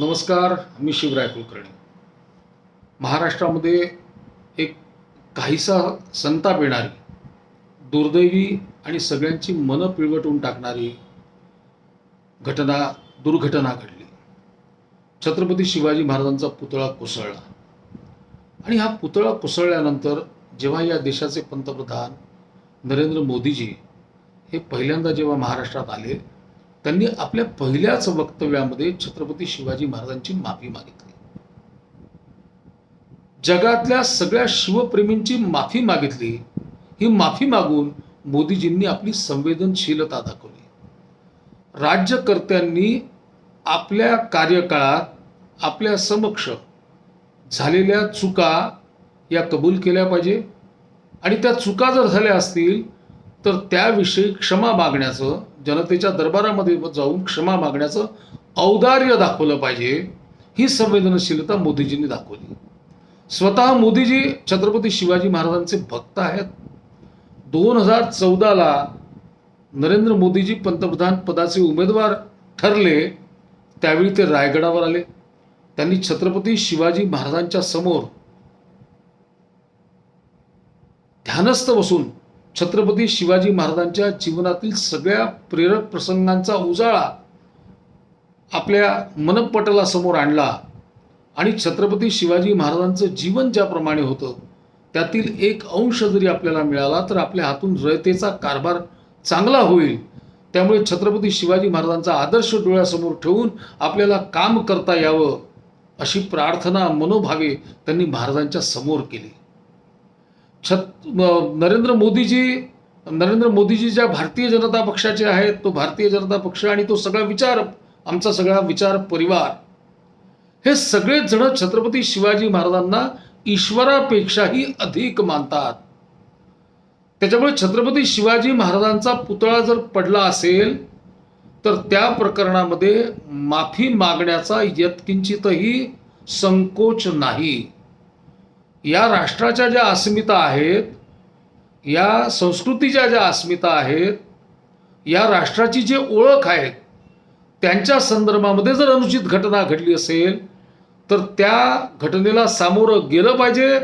नमस्कार मी शिवराय कुलकर्णी. महाराष्ट्रामध्ये एक काहीसा संताप येणारी दुर्दैवी आणि सगळ्यांची मनं पिळवटून टाकणारी घटना दुर्घटना घडली. छत्रपती शिवाजी महाराजांचा पुतळा कोसळला. आणि हा पुतळा कोसळल्यानंतर जेव्हा या देशाचे पंतप्रधान नरेंद्र मोदीजी हे पहिल्यांदा जेव्हा महाराष्ट्रात आले त्यांनी आपल्या पहिल्याच वक्तव्यामध्ये छत्रपती शिवाजी महाराजांची माफी मागितली. जगातल्या सगळ्या शिवप्रेमींची माफी मागितली. ही माफी मागून मोदीजींनी आपली संवेदनशीलता दाखवली. राज्यकर्त्यांनी आपल्या कार्यकाळात आपल्या समक्ष झालेल्या चुका या कबूल केल्या पाहिजे. आणि त्या चुका जर झाल्या असतील तर त्याविषयी क्षमा मागण्याचं जनतेच्या दरबारामध्ये जाऊन क्षमा मागण्याचं औदार्य दाखवलं पाहिजे. ही संवेदनशीलता मोदीजींनी दाखवली. स्वतः मोदीजी छत्रपती शिवाजी महाराजांचे भक्त आहेत. दोन हजार चौदाला नरेंद्र मोदीजी पंतप्रधान पदाचे उमेदवार ठरले. त्यावेळी ते रायगडावर आले. त्यांनी छत्रपती शिवाजी महाराजांच्या समोर ध्यानस्थ बसून छत्रपती शिवाजी महाराजांच्या जीवनातील सगळ्या प्रेरक प्रसंगांचा उजाळा आपल्या मनपटलासमोर आणला आणि छत्रपती शिवाजी महाराजांचं जीवन ज्याप्रमाणे होतं त्यातील एक अंश जरी आपल्याला मिळाला तर आपल्या हातून रयतेचा कारभार चांगला होईल. त्यामुळे छत्रपती शिवाजी महाराजांचा आदर्श डोळ्यासमोर ठेवून आपल्याला काम करता यावं अशी प्रार्थना मनोभावे त्यांनी महाराजांच्या समोर केली. छत नरेंद्र मोदीजी नरेंद्र मोदीजी ज्या भारतीय जनता पक्षाचे आहेत तो भारतीय जनता पक्ष आणि तो सगळा विचार आमचा सगळा विचार परिवार. हे सगळेच जण छत्रपती शिवाजी महाराजांना ईश्वरापेक्षाही अधिक मानतात. त्याच्यामुळे छत्रपती शिवाजी महाराजांचा पुतळा जर पडला असेल तर त्या प्रकरणामध्ये माफी मागण्याचा यत्किंचितही संकोच नाही. या राष्ट्राच्या ज्या अस्मिता आहेत या संस्कृतीच्या ज्या अस्मिता आहेत या राष्ट्राची जी ओळख आहे त्यांच्या संदर्भामध्ये जर अनुचित घटना घडली असेल तर त्या घटनेला सामोरं गेलं पाहिजे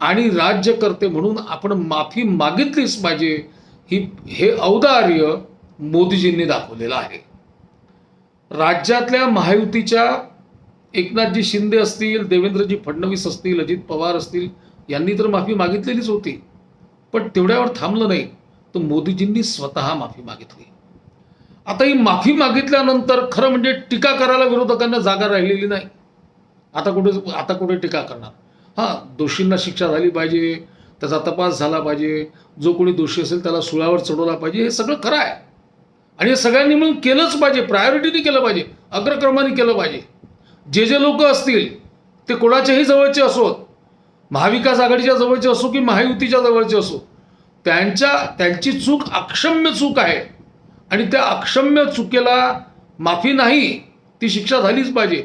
आणि राज्यकर्ते म्हणून आपण माफी मागितलीच पाहिजे ही हे औदार्य मोदीजींनी दाखवलेलं आहे. राज्यातल्या महायुतीच्या एकनाथजी शिंदे असतील देवेंद्रजी फडणवीस असतील अजित पवार असतील यांनी तर माफी मागितलेलीच होती. पण तेवढ्यावर थांबलं नाही तर मोदीजींनी स्वतः माफी मागितली. आता ही माफी मागितल्यानंतर खरं म्हणजे टीका करायला विरोधकांना जागा राहिलेली नाही. आता कुठे आता कुठे टीका करणार? हां दोषींना शिक्षा झाली पाहिजे त्याचा तपास झाला पाहिजे जो कोणी दोषी असेल त्याला सुळावर चढवला पाहिजे हे सगळं खरं आहे. आणि हे सगळ्यांनी मिळून केलंच पाहिजे प्रायोरिटीने केलं पाहिजे अग्रक्रमाने केलं पाहिजे. जे जे लोक असतील ते कोणाच्याही जवळचे असोत महाविकास आघाडीच्या जवळचे असो की महायुतीच्या जवळचे असो त्यांच्या त्यांची चूक अक्षम्य चूक आहे. आणि त्या अक्षम्य चुकेला माफी नाही ती शिक्षा झालीच पाहिजे.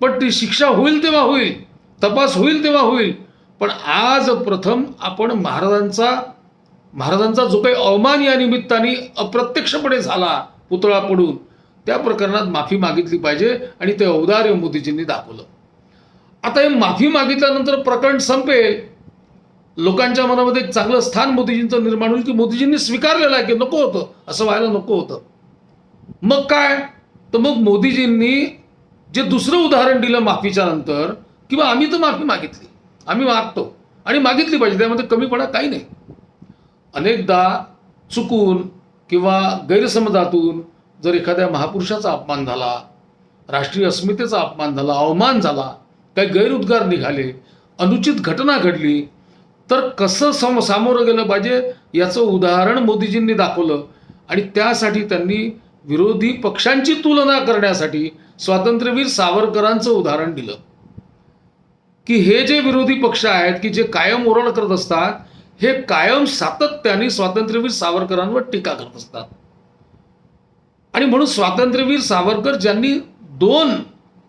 पण ती शिक्षा होईल तेव्हा होईल तपास होईल तेव्हा होईल. पण आज प्रथम आपण महाराजांचा महाराजांचा जो काही अवमान या निमित्ताने अप्रत्यक्षपणे झाला पुतळा पडून त्या प्रकरणात माफी मागितली पाहिजे आणि ते औदार्य मोदीजींनी दाखवलं. आता हे माफी मागितल्यानंतर प्रकरण संपेल. लोकांच्या मनामध्ये एक चांगलं स्थान मोदीजींचं निर्माण होईल की मोदीजींनी स्वीकारलेलं आहे की नको होतं? असं व्हायला नको होतं. मग काय? तर मग मोदीजींनी जे दुसरं उदाहरण दिलं माफीच्या नंतर किंवा आम्ही तर माफी मागितली. आम्ही मागतो. आणि मागितली पाहिजे. त्यामध्ये कमीपणा काही नाही. अनेकदा चुकून किंवा गैरसमजातून जर एखाद्या महापुरुषाचा अपमान झाला राष्ट्रीय अस्मितेचा अपमान झाला अवमान झाला काही गैरउद्गार निघाले अनुचित घटना घडली तर कसं सम सामोरं गेलं पाहिजे याचं उदाहरण मोदीजींनी दाखवलं आणि त्यासाठी त्यांनी विरोधी पक्षांची तुलना करण्यासाठी स्वातंत्र्यवीर सावरकरांचं उदाहरण दिलं. की हे जे विरोधी पक्ष आहेत की जे कायम ओरड करत असतात हे कायम सातत्याने स्वातंत्र्यवीर सावरकरांवर टीका करत असतात. आणि म्हणून स्वातंत्र्यवीर सावरकर ज्यांनी दोन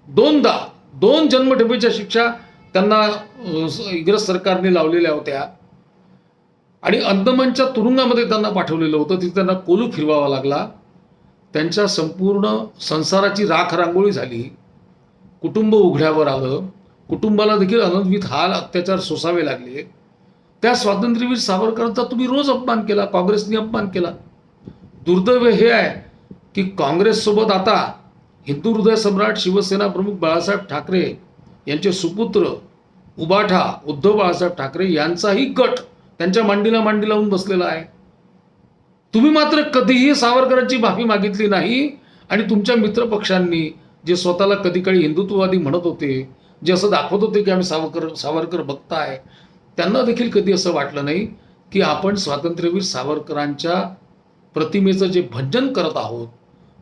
दोनदा दोन जन्मठेपेच्या शिक्षा त्यांना स- इंग्रज सरकारने लावलेल्या होत्या. आणि अंदमानच्या तुरुंगामध्ये त्यांना पाठवलेलं होतं. तिथे त्यांना कोलू फिरवावा लागला. त्यांच्या संपूर्ण संसाराची राख रांगोळी झाली. कुटुंब उघड्यावर आलं. कुटुंबाला देखील अनंतवीत हाल अत्याचार सोसावे लागले. त्या स्वातंत्र्यवीर सावरकरांचा तुम्ही रोज अपमान केला काँग्रेसने अपमान केला. दुर्दैव हे आहे. की काँग्रेससोबत आता हिंदू हृदय सम्राट शिवसेना प्रमुख बाळासाहेब ठाकरे यांचे सुपुत्र उबाठा उद्धव बाळासाहेब ठाकरे यांचाही गट त्यांच्या मांडीला मांडी लावून बसलेला आहे. तुम्ही मात्र कधीही सावरकरांची माफी मागितली नाही आणि तुमच्या मित्रपक्षांनी जे स्वतःला कधी काळी हिंदुत्ववादी म्हणत होते जे असं दाखवत होते की आम्ही सावरकर सावरकर भक्त आहे त्यांना देखील कधी असं वाटलं नाही की आपण स्वातंत्र्यवीर सावरकरांच्या प्रतिमेचं जे भंजन करत आहोत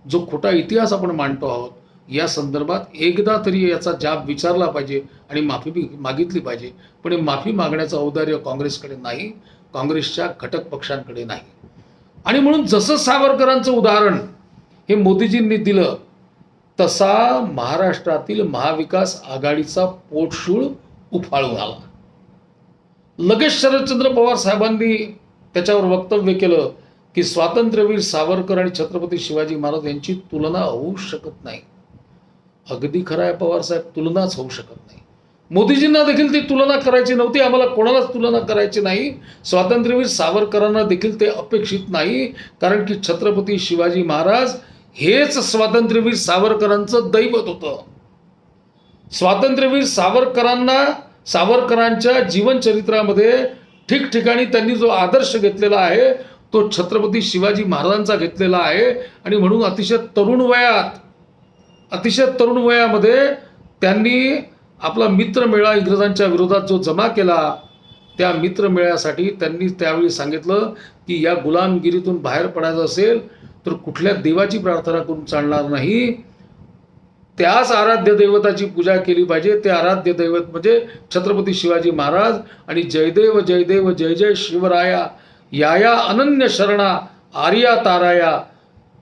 जो खोटा इतिहास आपण मांडतो आहोत या संदर्भात एकदा तरी याचा जाब विचारला पाहिजे आणि माफी मागितली पाहिजे. पण हे माफी मागण्याचं औदार्य काँग्रेसकडे नाही काँग्रेसच्या घटक पक्षांकडे नाही. आणि म्हणून जसं सावरकरांचं उदाहरण हे मोदीजींनी दिलं तसा महाराष्ट्रातील महाविकास आघाडीचा पोटशूळ उफाळून आला. लगेच शरदचंद्र पवार साहेबांनी त्याच्यावर वक्तव्य केलं की स्वातंत्र्यवीर सावरकर आणि छत्रपती शिवाजी महाराज यांची तुलना होऊ शकत नाही. अगदी खरं आहे पवार साहेब तुलनाच होऊ शकत नाही. मोदीजींना देखील ती तुलना करायची नव्हती आम्हाला कोणालाच तुलना करायची नाही. स्वातंत्र्यवीर सावरकरांना देखील ते अपेक्षित नाही कारण की छत्रपती शिवाजी महाराज हेच स्वातंत्र्यवीर सावरकरांचं दैवत होतं. स्वातंत्र्यवीर सावरकरांना सावरकरांच्या जीवनचरित्रामध्ये ठिकठिकाणी त्यांनी जो आदर्श घेतलेला आहे तो छत्रपती शिवाजी महाराजांचा घेतलेला आहे. आणि म्हणून अतिशय तरुण वयात अतिशय तरुण वयामध्ये त्यांनी आपला मित्रमेळा इंग्रजांच्या विरोधात जो जमा केला त्या मित्रमेळ्यासाठी त्यांनी त्यावेळी सांगितलं की या गुलामगिरीतून बाहेर पडायचं असेल तर कुठल्या देवाची प्रार्थना करून चालणार नाही. त्याच आराध्य दैवताची पूजा केली पाहिजे. ते आराध्य दैवत म्हणजे छत्रपती शिवाजी महाराज आणि जयदेव जयदेव जय जय शिवराया याया अनन्य शरणा आर्या ताराया.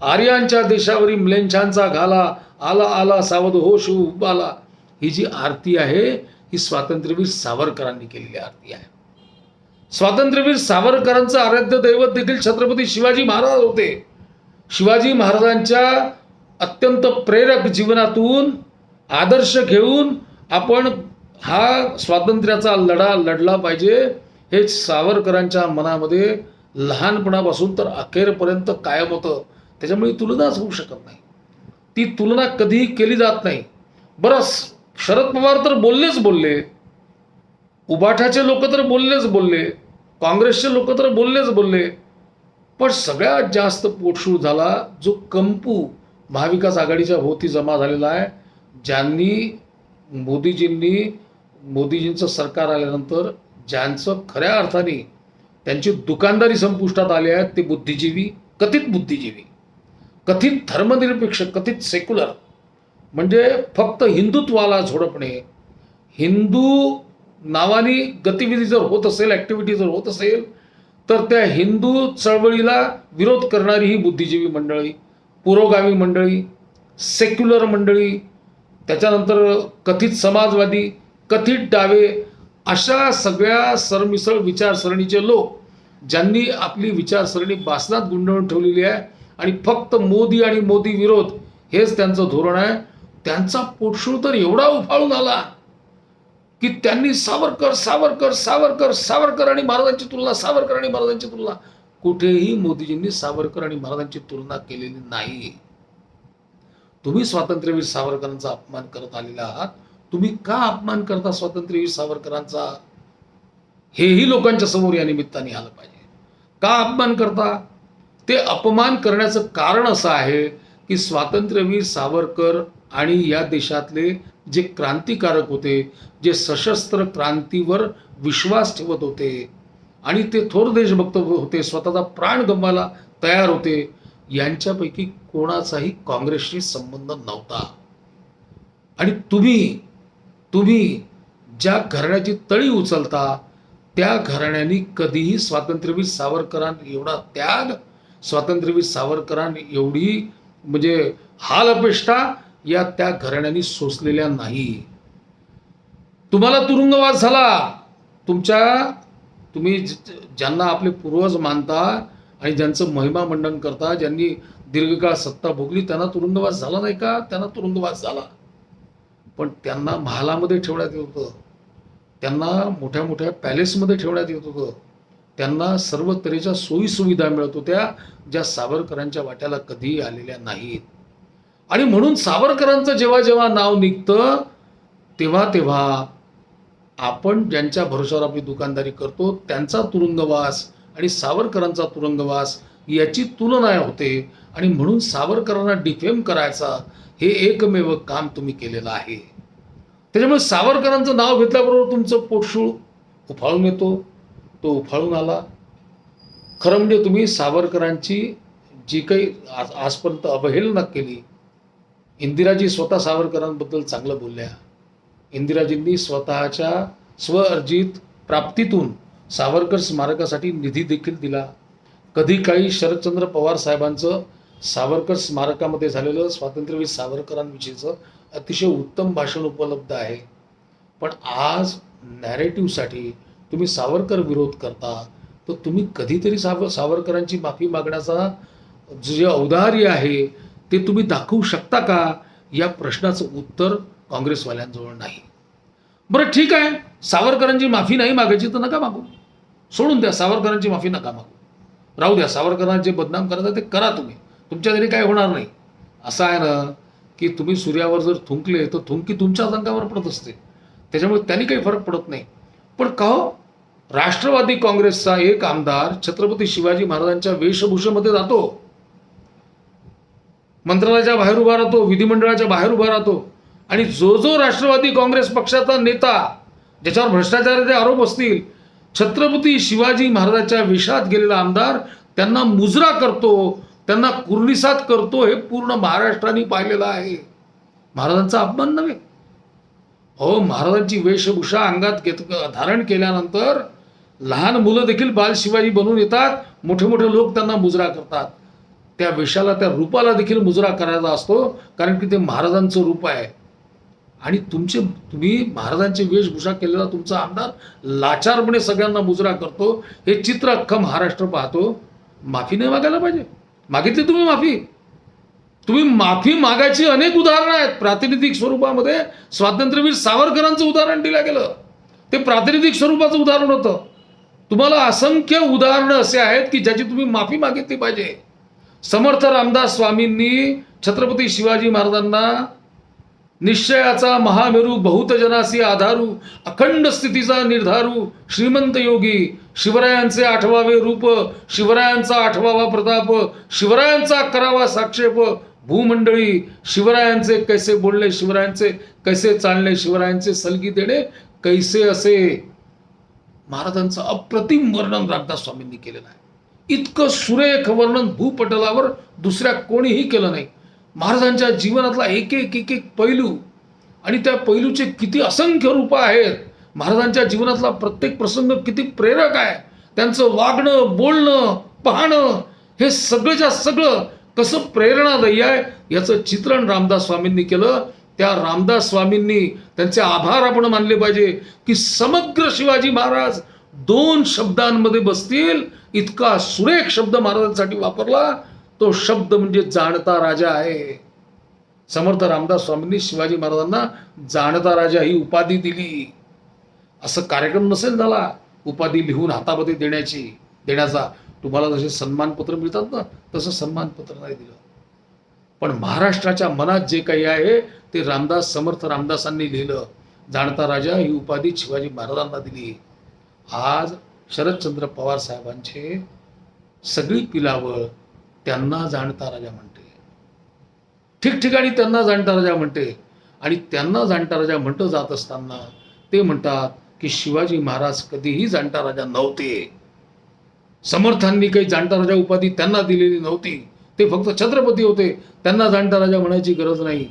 आर्यांच्या देशावरी म्लेंछांचा घाला आला आला सावध हो शिव उबाला. ही जी आरती आहे ही स्वातंत्र्यवीर सावरकरांनी केलेली आरती आहे. स्वातंत्र्यवीर सावरकरांचं आराध्य दैवत देखील छत्रपती शिवाजी महाराज होते. शिवाजी महाराजांच्या अत्यंत प्रेरक जीवनातून आदर्श घेऊन आपण हा स्वातंत्र्याचा लढा लढला पाहिजे. हे सावरकरांच्या मनामध्ये लहानपणापासून तर अखेरपर्यंत कायम होतं. त्याच्यामुळे तुलनाच होऊ शकत नाही. ती तुलना कधीही केली जात नाही. बरंच शरद पवार तर बोललेच बोलले. उबाठाचे लोक तर बोललेच बोलले. काँग्रेसचे लोक तर बोललेच बोलले. पण सगळ्यात जास्त पोटशूळ झाला जो कंपू महाविकास आघाडीच्या भोवती जमा झालेला आहे. ज्यांनी मोदीजींनी मोदीजींचं सरकार आल्यानंतर ज्यांचं खऱ्या अर्थाने त्यांची दुकानदारी संपुष्टात आली आहे ते बुद्धिजीवी कथित बुद्धिजीवी कथित धर्मनिरपेक्ष कथित सेक्युलर म्हणजे फक्त हिंदुत्वाला झोडपणे हिंदू नावाने गतिविधी जर होत असेल ॲक्टिव्हिटी जर होत असेल तर त्या हिंदू चळवळीला विरोध करणारी ही बुद्धिजीवी मंडळी पुरोगामी मंडळी सेक्युलर मंडळी त्याच्यानंतर कथित समाजवादी कथित डावे अशा सगळ्या सरमिसळ विचारसरणीचे लोक ज्यांनी आपली विचारसरणी बासनात गुंडवून ठेवलेली आहे आणि फक्त मोदी आणि मोदी विरोध हेच त्यांचं धोरण आहे. त्यांचा पोटशूळ तर एवढा उफाळून आला की त्यांनी सावरकर सावरकर सावरकर सावरकर आणि महाराजांची तुलना सावरकर आणि महाराजांची तुलना. कुठेही मोदीजींनी सावरकर आणि महाराजांची तुलना केलेली नाही. तुम्ही स्वातंत्र्यवीर सावरकरांचा अपमान करत आलेला आहात. तुम्ही का अपमान करता स्वातंत्र्यवीर सावरकरांचा? हेही लोकांच्या समोर या निमित्ताने आलं पाहिजे. का अपमान करता? ते अपमान करण्याचं कारण असं आहे की स्वातंत्र्यवीर सावरकर आणि या देशातले जे क्रांतिकारक होते जे सशस्त्र क्रांतीवर विश्वास ठेवत होते आणि ते थोर देशभक्त होते स्वतःचा प्राण गमवायला तयार होते यांच्यापैकी कोणाचाही काँग्रेसशी संबंध नव्हता. आणि तुम्ही तुम्ही ज्या घराण्याची तळी उचलता त्या घराण्यानी कधीही स्वातंत्र्यवीर सावरकरां एवढा त्याग स्वातंत्र्यवीर सावरकरां एवढी म्हणजे हाल अपेष्टा या त्या घराण्याने सोसलेल्या नाही. तुम्हाला तुरुंगवास झाला. तुमच्या तुम्ही ज्यांना आपले पूर्वज मानता आणि ज्यांचं महिमा मंडन करता ज्यांनी दीर्घकाळ सत्ता भोगली त्यांना तुरुंगवास झाला नाही का? त्यांना तुरुंगवास झाला. पण त्यांना महालामध्ये ठेवण्यात येत होतं. त्यांना मोठ्या मोठ्या पॅलेसमध्ये ठेवण्यात येत होतं. त्यांना सर्व तऱ्हेच्या सोयीसुविधा मिळत होत्या ज्या सावरकरांच्या वाट्याला कधीही आलेल्या नाहीत. आणि म्हणून सावरकरांचं जेव्हा जेव्हा नाव निघतं तेव्हा तेव्हा आपण ज्यांच्या भरोशावर आपली दुकानदारी करतो त्यांचा तुरुंगवास आणि सावरकरांचा तुरुंगवास याची तुलना होते. आणि म्हणून सावरकरांना डिफेम करायचा हे एकमेव काम तुम्ही केलेलं आहे. त्याच्यामुळे सावरकरांचं नाव घेतल्याबरोबर तुमचं पोटशूळ उफाळून येतो. तो उफाळून आला. खरं म्हणजे तुम्ही सावरकरांची जी काही आज आजपर्यंत अवहेलना केली इंदिराजी स्वतः सावरकरांबद्दल चांगलं बोलल्या. इंदिराजींनी स्वतःच्या स्वअर्जित प्राप्तीतून सावरकर स्मारकासाठी निधी देखील दिला. कधी काही शरदचंद्र पवार साहेबांचं सावरकर स्मारकामध्ये झालेलं स्वातंत्र्यवीर सावरकरांविषयीचं अतिशय उत्तम भाषण उपलब्ध आहे. पण आज नॅरेटिव्हसाठी तुम्ही सावरकर विरोध करता तर तुम्ही कधीतरी साव सावरकरांची माफी मागण्याचा जे औदार्य आहे ते तुम्ही दाखवू शकता का? या प्रश्नाचं उत्तर काँग्रेसवाल्यांजवळ नाही. बरं ठीक आहे. सावरकरांची माफी नाही मागायची तर नका मागू. सोडून द्या सावरकरांची माफी नका मागू. राहू द्या सावरकरांना जे बदनाम करायचं ते करा तुम्ही. तुमच्या घरी काय होणार नाही. असं आहे ना की तुम्ही सूर्यावर जर थुंकले तर थुंकी तुमच्याच अंगावर पडत असते. त्याच्यामुळे त्यांनी काही फरक पडत नाही. पण का हो? राष्ट्रवादी काँग्रेसचा एक आमदार छत्रपती शिवाजी महाराजांच्या वेशभूषेमध्ये जातो. मंत्रालयाच्या बाहेर उभा राहतो विधिमंडळाच्या बाहेर उभा राहतो. आणि जो जो राष्ट्रवादी काँग्रेस पक्षाचा नेता ज्याच्यावर भ्रष्टाचाराचे आरोप असतील छत्रपती शिवाजी महाराजांच्या वेशात गेलेला आमदार त्यांना मुजरा करतो. त्यांना कुर्निसात करतो हे पूर्ण महाराष्ट्राने पाहिलेलं आहे. महाराजांचा अपमान नव्हे. हो महाराजांची वेशभूषा अंगात घेत धारण केल्यानंतर लहान मुलं देखील बाल शिवाजी बनून येतात. मोठे मोठे लोक त्यांना मुजरा करतात. त्या वेशाला त्या रूपाला देखील मुजरा करायचा असतो कारण की ते महाराजांचं रूप आहे. आणि तुमचे तुम्ही महाराजांची वेशभूषा केलेला तुमचा आमदार लाचारपणे सगळ्यांना मुजरा करतो. हे चित्र अख्खा महाराष्ट्र पाहतो. माफी नाही मागायला पाहिजे. मागितली तुम्ही माफी? तुम्ही माफी मागायची अनेक उदाहरणं आहेत. प्रातिनिधिक स्वरूपामध्ये स्वातंत्र्यवीर सावरकरांचं उदाहरण दिलं गेलं. ते प्रातिनिधिक स्वरूपाचं उदाहरण होतं. तुम्हाला असंख्य उदाहरणं असे आहेत की ज्याची तुम्ही माफी मागितली पाहिजे. समर्थ रामदास स्वामींनी छत्रपती शिवाजी महाराजांना निश्चयाचा महामेरू बहुतजनासी आधारू अखंड स्थितीचा निर्धारू श्रीमंत योगी शिवरायांचे आठवावे रूप शिवरायांचा आठवावा प्रताप शिवरायांचा करावा साक्षेप. भूमंडळी शिवरायांचे कैसे बोलले शिवरायांचे कैसे चालले शिवरायांचे सलगी देणे कैसे असे? महाराजांचं अप्रतिम वर्णन रामदास स्वामींनी केलेलं आहे. इतकं सुरेख वर्णन भूपटलावर दुसऱ्या कोणीही केलं नाही. महाराजांच्या जीवनातला एक एक एक एक पैलू आणि त्या पैलूचे किती असंख्य रूप आहेत. महाराजांच्या जीवनातला प्रत्येक प्रसंग किती प्रेरक आहे. त्यांचं वागणं बोलणं पाहणं हे सगळंच्या सगळं कसं प्रेरणादायी आहे याचं चित्रण रामदास स्वामींनी केलं. त्या रामदास स्वामींनी त्यांचे आभार आपण मानले पाहिजे की समग्र शिवाजी महाराज दोन शब्दांमध्ये बसतील. इतका सुरेख शब्द महाराजांसाठी वापरला. तो शब्द म्हणजे जाणता राजा आहे. समर्थ रामदास स्वामींनी शिवाजी महाराजांना जाणता राजा ही उपाधी दिली. असं कार्यक्रम नसेल झाला उपाधी लिहून हातामध्ये देण्याची देण्याचा. तुम्हाला जसे सन्मानपत्र मिळतात ना तसं सन्मानपत्र नाही दिलं. पण महाराष्ट्राच्या मनात जे काही आहे ते रामदास समर्थ रामदासांनी लिहिलं. जाणता राजा ही उपाधी शिवाजी महाराजांना दिली. आज शरदचंद्र पवार साहेबांचे सगळी पिलावळ त्यांना जाणता राजा म्हणते. ठिकठिकाणी त्यांना जाणता राजा म्हणते. आणि त्यांना जाणता राजा म्हणतं जात असताना ते म्हणतात की शिवाजी महाराज कधीही जाणता राजा नव्हते. समर्थांनी काही जाणता राजा उपाधी त्यांना दिलेली नव्हती. ते फक्त छत्रपती होते. त्यांना जाणता राजा म्हणायची गरज नाही.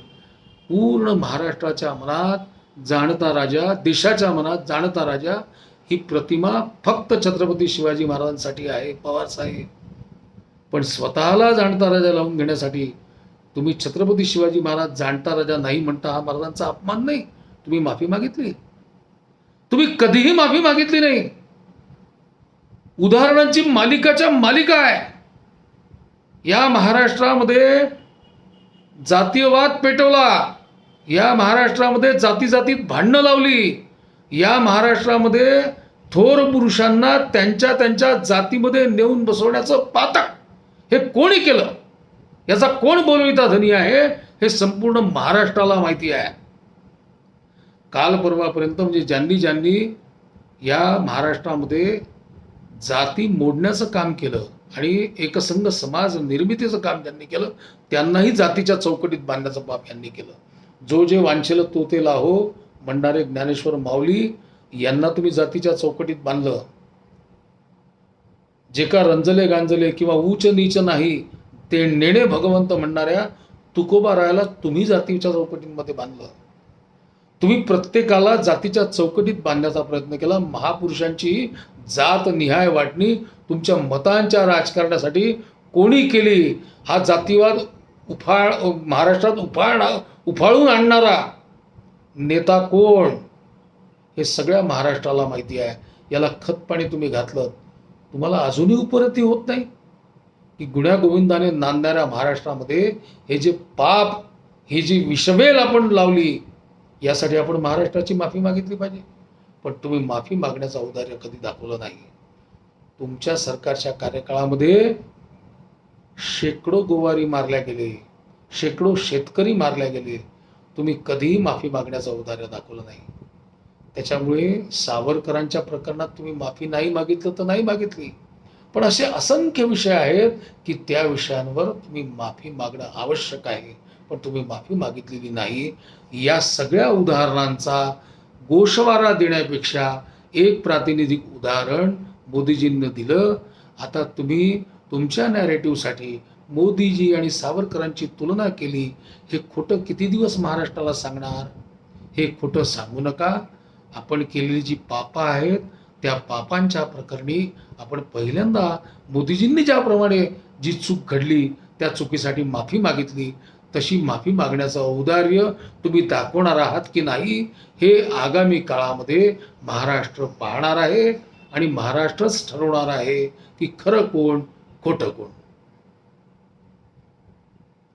पूर्ण महाराष्ट्राच्या मनात जाणता राजा देशाच्या मनात जाणता राजा ही प्रतिमा फक्त छत्रपती शिवाजी महाराजांसाठी आहे पवार साहेब. पण स्वतःला जाणता राजा लावून घेण्यासाठी तुम्ही छत्रपती शिवाजी महाराज जाणता राजा नाही म्हणता हा महाराजांचा अपमान नाही. तुम्ही माफी मागितली. तुम्ही कधीही माफी मागितली नाही. उदाहरणांची मालिकाच्या मालिका आहे. या महाराष्ट्रामध्ये जातीयवाद पेटवला. या महाराष्ट्रामध्ये जाती जातीत भांडणं लावली. या महाराष्ट्रामध्ये थोर पुरुषांना त्यांच्या त्यांच्या जातीमध्ये नेऊन बसवण्याचं पातक हे कोणी केलं? याचा कोण बोलविता धनी आहे? हे संपूर्ण महाराष्ट्राला माहिती आहे. कालपर्वापर्यंत म्हणजे ज्यांनी ज्यांनी या महाराष्ट्रामध्ये जाती मोडण्याचं काम केलं आणि एकसंघ समाज निर्मितीचं काम त्यांनी केलं त्यांनाही जातीच्या चौकटीत बांधण्याचं पाप यांनी केलं. जो जे वांछेल तो ते लाहो म्हणणारे ज्ञानेश्वर माऊली यांना तुम्ही जातीच्या चौकटीत बांधलं. जे का रंजले गांजले किंवा उच नीच नाही ते नेणे भगवंत म्हणणाऱ्या तुकोबा रायाला तुम्ही जातीच्या चौकटींमध्ये बांधलं. तुम्ही प्रत्येकाला जातीच्या चौकटीत बांधण्याचा प्रयत्न केला. महापुरुषांची जात निहाय वाटणी तुमच्या मतांच्या राजकारणासाठी कोणी केली? हा जातीवाद उफाळ महाराष्ट्रात उफाळ उफाळून आणणारा नेता कोण? हे सगळ्या महाराष्ट्राला माहिती आहे. याला खतपाणी तुम्ही घातलं तुम्हाला अजूनही उपरती होत नाही की गुण्या गोविंदाने नांदणाऱ्या महाराष्ट्रामध्ये हे जे पाप ही जी विषवेल आपण लावली यासाठी आपण महाराष्ट्राची माफी मागितली पाहिजे. पण तुम्ही माफी मागण्याचं औदार्य कधी दाखवलं नाही. तुमच्या सरकारच्या कार्यकाळामध्ये शेकडो गोवारी मारल्या गेले शेकडो शेतकरी मारल्या गेले. तुम्ही कधीही माफी मागण्याचं औदार्य दाखवलं नाही. त्याच्यामुळे सावरकरांच्या प्रकरणात तुम्ही माफी नाही मागितलं तर नाही मागितली. पण असे असंख्य विषय आहेत की त्या विषयांवर तुम्ही माफी मागणं आवश्यक आहे. पण तुम्ही माफी मागितलेली नाही या सगळ्या उदाहरणांचा गोषवारा देण्यापेक्षा एक प्रातिनिधिक उदाहरण मोदीजींनी दिलं. आता तुम्ही तुमच्या नॅरेटिव्हसाठी मोदीजी आणि सावरकरांची तुलना केली हे खोटं किती दिवस महाराष्ट्राला सांगणार? हे खोटं सांगू नका. आपण केलेली जी पापं आहेत त्या पापांच्या प्रकरणी आपण पहिल्यांदा मोदीजींनी ज्याप्रमाणे जी चूक घडली त्या चुकीसाठी माफी मागितली तशी माफी मागण्याचं औदार्य तुम्ही दाखवणार आहात की नाही हे आगामी काळामध्ये महाराष्ट्र पाहणार आहे आणि महाराष्ट्रच ठरवणार आहे की खरं कोण खोटं कोण.